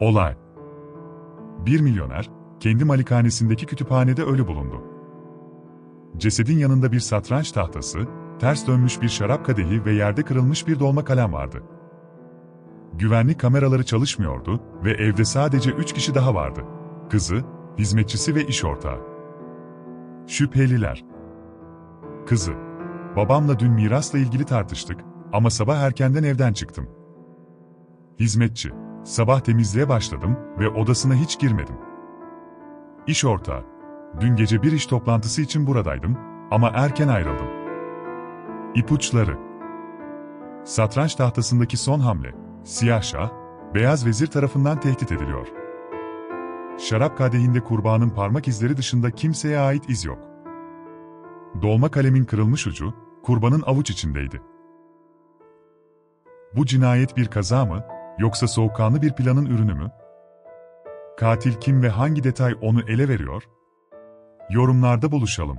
Olay. Bir milyoner, kendi malikanesindeki kütüphanede ölü bulundu. Cesedin yanında bir satranç tahtası, ters dönmüş bir şarap kadehi ve yerde kırılmış bir dolma kalem vardı. Güvenlik kameraları çalışmıyordu ve evde sadece üç kişi daha vardı. Kızı, hizmetçisi ve iş ortağı. Şüpheliler. Kızı. Babamla dün mirasla ilgili tartıştık ama sabah erkenden evden çıktım. Hizmetçi. Sabah temizliğe başladım ve odasına hiç girmedim. İş ortağı. Dün gece bir iş toplantısı için buradaydım ama erken ayrıldım. İpuçları. Satranç tahtasındaki son hamle. Siyah şah, beyaz vezir tarafından tehdit ediliyor. Şarap kadehinde kurbanın parmak izleri dışında kimseye ait iz yok. Dolma kalemin kırılmış ucu, kurbanın avuç içindeydi. Bu cinayet bir kaza mı, yoksa soğukkanlı bir planın ürünü mü? Katil kim ve hangi detay onu ele veriyor? Yorumlarda buluşalım.